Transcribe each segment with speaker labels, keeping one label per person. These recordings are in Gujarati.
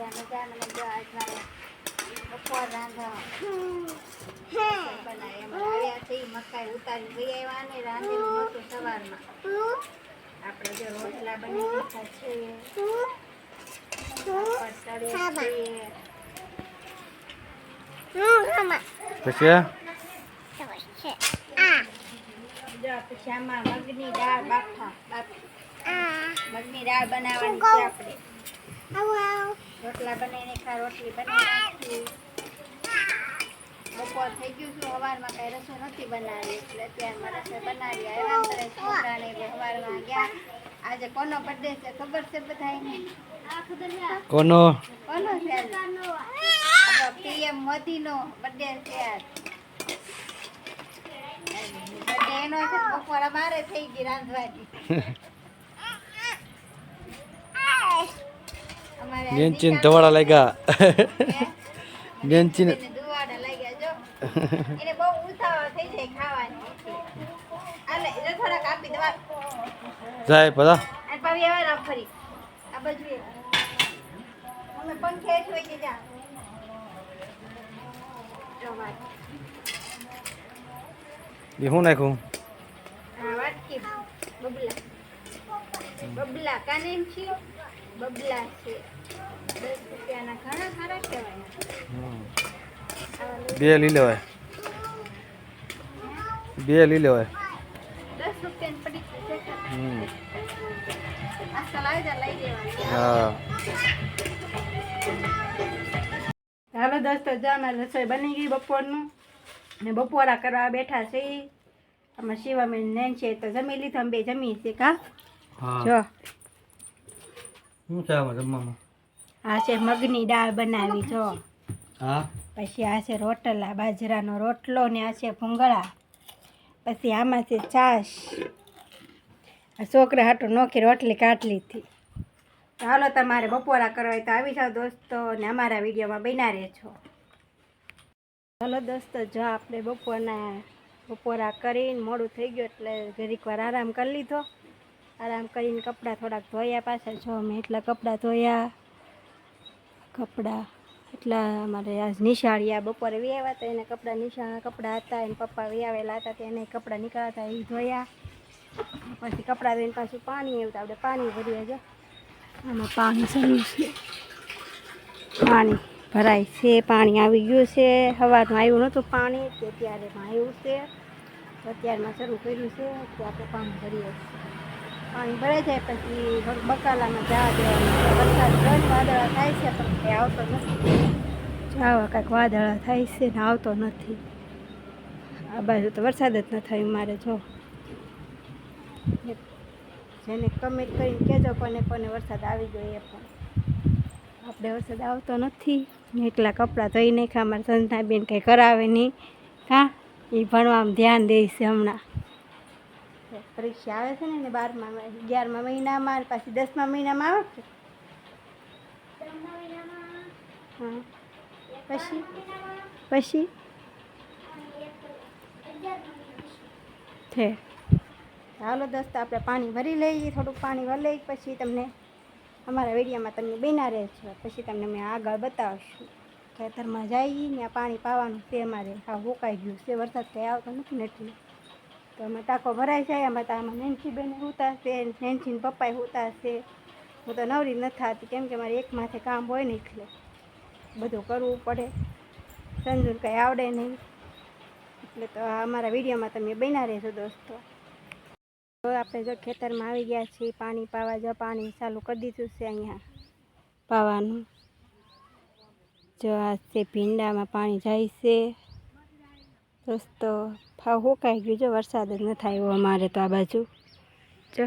Speaker 1: જો બપોર મકાઈ ઉતારી આવ્યા ને રાંધેલું સવારમાં. આપણે જો રોટલા બની
Speaker 2: પછી
Speaker 1: આમાં મગની દાળ બાફા. બાફી. મગની દાળ બનાવવાની છે આપણે. રોટલા બનાવીને ખા રોટલી બનાવી બપોર થઈ ગયું છું સવારમાં કાંઈ રસોઈ નથી બનાવી એટલે અત્યારમાં રસોઈ બનાવી અંદર છોકરાને સવારમાં ગયા. આજે કોનો બર્થડે છે ખબર છે બધાને
Speaker 2: કોનો?
Speaker 1: કોનો છે પીએમ મોદીનો બર્થડે છે આજ. બર્થડે એનો છે બપોર અમારે થઈ ગઈ રાંધવાની.
Speaker 2: બેન્ચીન ધવાડા લાગ્યા.
Speaker 1: હે?
Speaker 2: બેન્ચીન
Speaker 1: જાય
Speaker 2: બધા
Speaker 1: આ વાટકી બબલા. બબલા કાને એમ છે બબલા છે. દસ રૂપિયાના ઘણા સારા કહેવાય
Speaker 2: બે લઈ લેવાય. બે લઈ લેવાય.
Speaker 1: દસ રૂપિયાની પડી
Speaker 2: હા.
Speaker 1: હાલો દોસ્તો જો અમારી રસોઈ બની ગઈ બપોરનું. ને બપોરા કરવા બેઠા છે. આમાં શિવામેન નેન છે તો જમી લીધો અમે બે જમી છે કા?
Speaker 2: હા.
Speaker 1: જો.
Speaker 2: શું છે આમાં જમવામાં?
Speaker 1: આ છે મગની દાળ બનાવી જો.
Speaker 2: હા?
Speaker 1: પછી આ છે રોટલા બાજરાનો રોટલો ને આ છે ભૂંગળા. પછી આમાં છે છાશ. આ છોકરા હાટું નોખી રોટલી કાઢ હતી ચાલો તમારે બપોરા કરવા હોય તો આવી જાઓ દોસ્તો ને અમારા વિડીયોમાં બન્યા રહેજો. ચાલો દોસ્તો જો આપણે બપોરના બપોરા કરીને મોડું થઈ ગયું એટલે ઘડીક વાર આરામ કરી લીધો. આરામ કરીને કપડાં થોડાક ધોયા પાછા જો મેં એટલા કપડાં ધોયા. કપડાં, એટલા અમારે આજ નિશાળ્યા બપોરે વ્યાવ્યા હતા, એને કપડાં નિશાળના કપડાં હતા, એને પપ્પા વ્યાવેલા હતા તેને કપડાં નીકળ્યા હતા એ ધોયા. પછી કપડાં ધોઈને પાછું પાણી આવ્યું તો આપણે પાણી ભરીએ જો. આમાં પાણી શરૂ છે. પાણી ભરાય છે, પાણી આવી ગયું છે. સવારમાં આવ્યું નહોતું પાણી તે અત્યારેમાં આવ્યું છે. અત્યારમાં શરૂ કર્યું છે, તો આપણે પાણી ભરીએ છીએ. પાણી ભરાઈ જાય પછી બકાલામાં જવા દેવાનું. વરસાદ ઘણ વાદળા થાય છે, પણ કંઈ આવતો નથી. જાવા કાંઈક વાદળા થાય છે ને આવતો નથી. આ બાજુ તો વરસાદ જ ન થયો મારે જો. જેને કમેન્ટ કરીને કહેજો કોને કોને વરસાદ આવી ગયો એ પણ. આપણે વરસાદ આવતો નથી. એકલા કપડાં ધોઈ નાખ્યા, અમારા સંજના બેન કંઈ કરાવે નહીં. હા એ ભણવામાં ધ્યાન દે છે હમણાં. પરીક્ષા આવે છે ને એને બારમા અગિયારમા મહિનામાં પાછી દસમા મહિનામાં આવે છે હા. પછી? પછી? છે. હાલો તો આપણે પાણી ભરી લઈએ થોડુંક પાણી ભરી લઈએ પછી તમને અમારા વિડીયોમાં તમને બેના રહે છે. પછી તમને મેં આગળ બતાવશું. ખેતરમાં જઈએ ત્યાં પાણી પાવાનું તે અમારે હા સુકાઈ ગયું છે વરસાદ કંઈ આવતો નથી ને એટલે તો અમે ટાંકો ભરાઈ જાય, આમાં તો આમાં નેન્સી બેન ઉતારશે નેન્સીને પપ્પાએ ઉતારશે હું તો નવરી નથી થતી, કેમ કે મારે એક માથે કામ હોય ને એટલે બધું કરવું પડે. સંજુને કંઈ આવડે નહીં. એટલે તો અમારા વિડીયોમાં તમે બન્યા રહેશો દોસ્તો. તો આપણે જો ખેતરમાં આવી ગયા છીએ, પાણી પાવા જો પાણી ચાલુ કરી દીધું છે અહીંયા પાવાનું. જો આ છે ભીંડામાં પાણી જાય છે. દોસ્તો ફાવ હુકાઈ ગયું જો વરસાદ જ નથી આવ્યો અમારે તો આ બાજુ. જો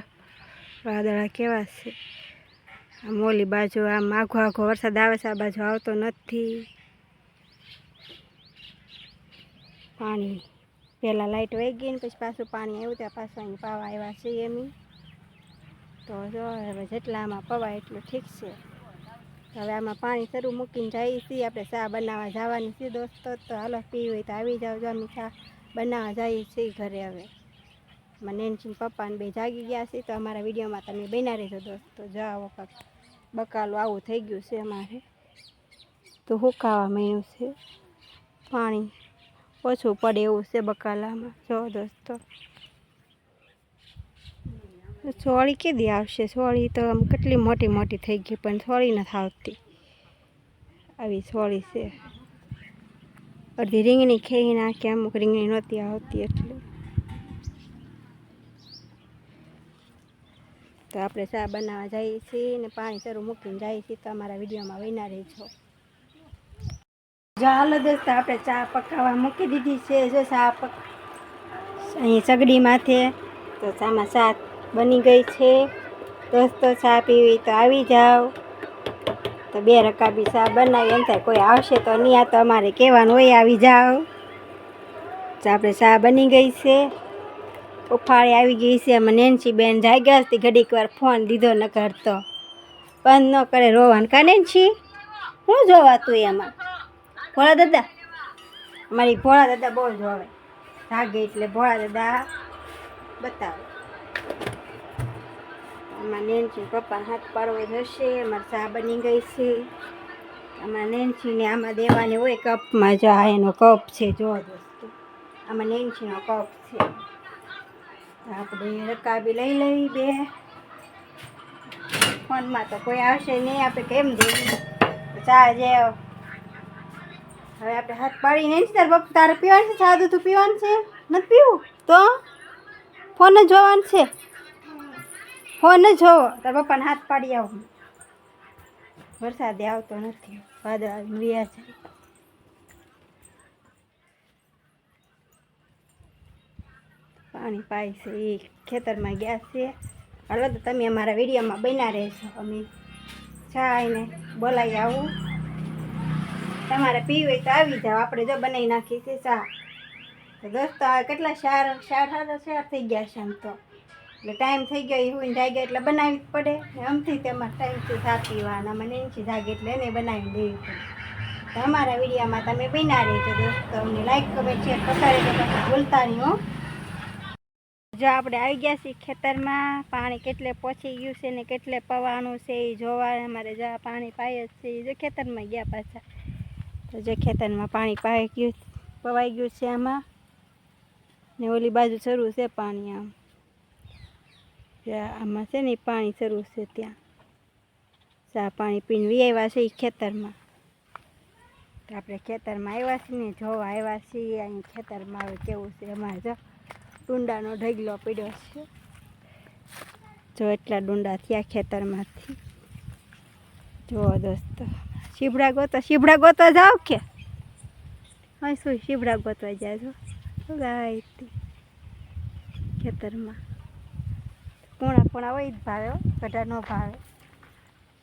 Speaker 1: વાદળા કેવા છે. આમ ઓલી બાજુ આમ આઘો આઘો વરસાદ આવે છે, આ બાજુ આવતો નથી. પાણી પહેલાં લાઇટ વહી ગઈ ને પછી પાછું પાણી આવ્યું ત્યાં પાછું અહીં પાવા આવ્યા છે એમ તો જો હવે જેટલા આમાં પવાય એટલું ઠીક છે. હવે આમાં પાણી શરૂ મૂકીને જઈએ છીએ. આપણે ચા બનાવવા જવાની છે દોસ્તો. તો હાલો, પી હોય તો આવી જાવ અમે ચા બનાવવા જઈએ છીએ ઘરે હવે. મને નેનચીન પપ્પાને બે જાગી ગયા છે. તો અમારા વિડીયોમાં તમે બના રહેજો દોસ્તો. જાઓ કાંક બકાલું આવું થઈ ગયું છે અમારે. તો હુકાવા માંડ્યું છે. પાણી ઓછું પડે એવું છે બકાલામાં. જો દોસ્તો. સોળી કેદી આવશે? સોળી તો આમ કેટલી મોટી મોટી થઈ ગઈ, પણ સોળી નથી આવતી. આવી સોળી છે. અડધી રીંગણી ખેઈ નાખી, અમુક રીંગણી નહોતી આવતી એટલે. તો આપણે ચા બનાવવા જઈએ છીએ ને પાણી શરૂ મૂકીને જઈએ છીએ. તો અમારા વિડીયોમાં વહીના રહેજો. જો હાલો દોસ્તો, આપણે ચા પકાવવા મૂકી દીધી છે. જો ચા પક અહીં સગડી માથે તો ચામાં ચા બની ગઈ છે. દોસ્તો, ચા પીવી તો આવી જાઓ. તો બે રકાબી ચા બનાવી, એમ થાય કોઈ આવશે તો નહીં, આ તો અમારે કહેવાનું હોય, આવી જાઓ. તો આપણે ચા બની ગઈ છે. ઉફાળી આવી ગઈ છે. અમે નેન્સી બેન જાગ્યા હતી ઘડીક વાર ફોન દીધો ન કરતો બંધ ન કરે, રોવાનું કા નેન્સી? શું જોવાતું એમાં? ભોળા દાદા? અમારી ભોળા દાદા બહુ જોવે. જાગે એટલે ભોળા દાદા બતાવે. આમાં નેન્સી પપ્પા હાથ પાડવો જશે અમારે ચા બની ગઈ છે આમાં નેન્સીને આમાં દેવાની હોય કપમાં જો આ એનો કપ છે જો દોસ્તો આમાં નેન્સીનો કપ છે આપણે રકાબી લઈ લઈ બે ફોનમાં તો કોઈ આવશે નહીં આપણે કેમ દેવું ચા જે હવે આપણે હાથ પાડીને જ તારે બાપુ તારે પીવાનું છે સાદું તું પીવાનું છે નથી પીવું તો ફોન જ જોવાનું છે ફોન જ જોવો તાર પપ્પાને હાથ પાડી આવું. વરસાદે આવતો નથી. વાદળ આવીને વ્યા છે પાણી પાય છે. એ ખેતરમાં ગયા છે. હાલો તો તમે અમારા વિડીયોમાં બન્યા રહેશો. અમે ચાને બોલાવી આવું. તમારે પીવી હોય તો આવી જાઓ. આપણે જો બનાવી નાખીએ છીએ ચા. તો દોસ્તો કેટલા શાર શાર સારા શાર થઈ ગયા છે આમ તો. એટલે ટાઈમ થઈ ગયો એ હુઈને જાગે એટલે બનાવવી જ પડે. આમથી તેમાં ટાઈમથી ચા પીવાના મને એનથી જાગે એટલે એને બનાવી દેવી પડે. અમારા વિડીયામાં તમે બન્યા રહેજો દોસ્તો. અમને લાઈક કમેન્ટ શેર રહેજો. ભૂલતા નહીં હો. જો આપણે આવી ગયા છીએ ખેતરમાં. પાણી કેટલે પહોંચી ગયું છે ને કેટલે પવાનું છે એ જોવા. અમારે જો પાણી પાય જ છે. જો ખેતરમાં ગયા પાછા. તો જો ખેતરમાં પાણી પાઈ ગયું, પવાઈ ગયું છે આમાં. ને ઓલી બાજુ શરૂ છે પાણી આમ. આમાં છે ને પાણી શરૂ છે ત્યાં. સા પાણી પીને વી આવ્યા છે એ ખેતરમાં. તો આપણે ખેતરમાં આવ્યા છીએ ને, જોવા આવ્યા છીએ, અહીં ખેતરમાં હવે કેવું છે અમારે જો ડુંડાનો ઢગલો પડ્યો છે. જો એટલા ડુંડા થયા ખેતરમાંથી. જુઓ દોસ્તો શીબડા ગોતો શીબડા ગોતવા જાઓ કે? હા શું શીબડા ગોતવા છો ગાય ખેતરમાં. પોણા પોણા હોય જ ભાવે કઢા ન ભાવે.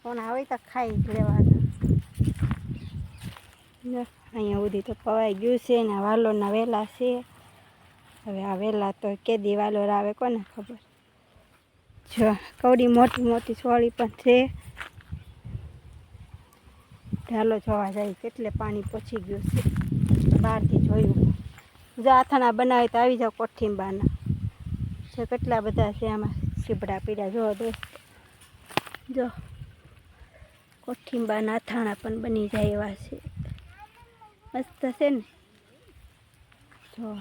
Speaker 1: પોણા હોય તો ખાઈ જ લેવાના. અહીંયા સુધી તો પવાઈ ગયું છે ને વાલોના વેલા છે. હવે આ વેલા તો કેદી વાલોર આવે કોને ખબર? જો, કવડી મોટી મોટી સોળી પણ છે. ઢાલો જોવા જાય કેટલે પાણી પહોંચી ગયું છે. બહારથી જોયું. જો આથાણા બનાવે તો આવી જાઓ કોઠીંબાના જો કેટલા બધા છે આમાં. સીબડા પીડા. જો દોસ્ત જો. કોઠીંબાના આથાણા પણ બની જાય એવા છે. મસ્ત છે ને? જો.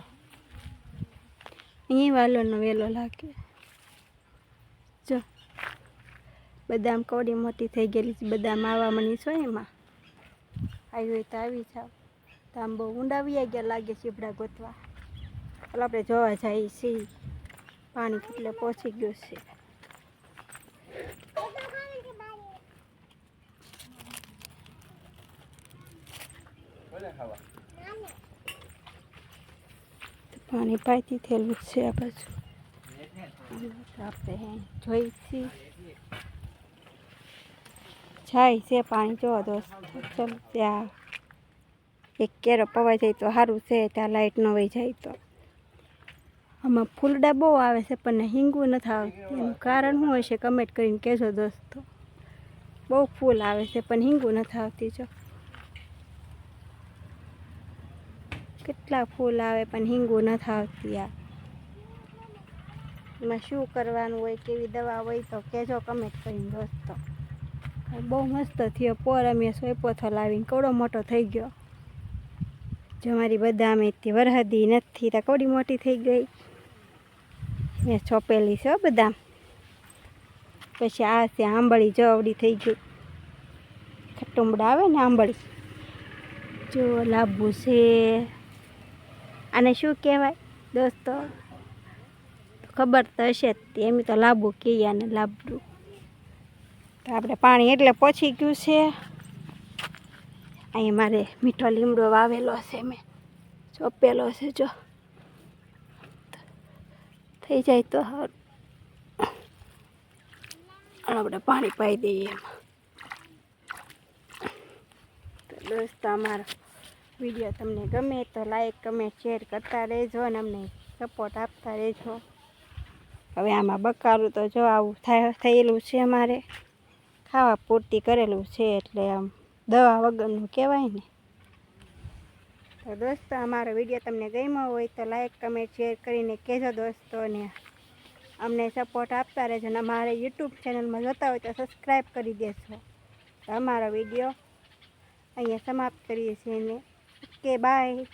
Speaker 1: અહીં વાલોનો વેલો લાગે. જો. બદામ કવડી મોટી થઈ ગયેલી છે. બદામ આવવા મની છો એમાં. આવી હોય તો આવી જાવ તો આમ બહુ ઊંડા ગયા લાગે ચીબડા ગોતવા. ચાલો આપણે જોવા જઈએ છીએ. પાણી કેટલે પહોંચી ગયું છે. પાણી પાઈથી થયેલું જ છે આ બાજુ. આપણે જોઈ છીએ જાય છે પાણી જોવા દોસ્ત. ચલો ત્યાં એક કેરો પવાઈ જાય તો સારું છે ત્યાં લાઇટ ન વહી જાય તો. આમાં ફૂલડા બહુ આવે છે, પણ હિંગું નથી આવતી. એનું કારણ શું હશે કમેન્ટ કરીને કહેજો દોસ્તો. બહુ ફૂલ આવે છે, પણ હિંગવું નથી આવતી, જો. કેટલા ફૂલ આવે, પણ હિંગવું નથી આવતી આ. એમાં શું કરવાનું હોય, કેવી દવા હોય, તો કહેજો કમેન્ટ કરીને દોસ્તો. બહુ મસ્ત થયો, પોર અમે સોયપોથો લાવીને, કવડો મોટો થઈ ગયો. જો મારી બધા અમે વરહદી નથી, તો કવડી મોટી થઈ ગઈ. મેં છોપેલી છે બદામ પછી આ છે આંબળી, જો અવડી થઈ ગયું ખટુંબડા આવે ને આંબળી. જો લાંબુ છે. આને શું કહેવાય દોસ્તો? ખબર તો હશે જ એમ તો લાંબુ કહીએ અને લાબડું. તો આપણે પાણી એટલે પહોંચી ગયું છે. અહીંયા મારે મીઠો લીમડો વાવેલો છે મેં. ચોપેલો છે જો. થઈ જાય તો સારું. આપણે પાણી પાઈ દઈએ એમાં. દોસ્તો અમારો વીડિયો તમને ગમે તો લાઈક કમેન્ટ શેર કરતા રહેજો અને અમને સપોર્ટ આપતા રહેજો. હવે આમાં બકારું તો જો આવું થાય, થયેલું છે અમારે. ખાવા પૂરતી કરેલું છે એટલે આમ દવા વગરનું કહેવાય ને. તો દોસ્તો, અમારો વીડિયો તમને ગમ્યો હોય તો લાઈક કમેન્ટ શેર કરીને કહેજો દોસ્તોને અમને સપોર્ટ આપતા રહેજો. અને અમારે યુટ્યુબ ચેનલમાં જોતા હોય તો સબસ્ક્રાઈબ કરી દેશો તો અમારો વીડિયો અહીંયા સમાપ્ત કરીએ છીએ ને. Okay bye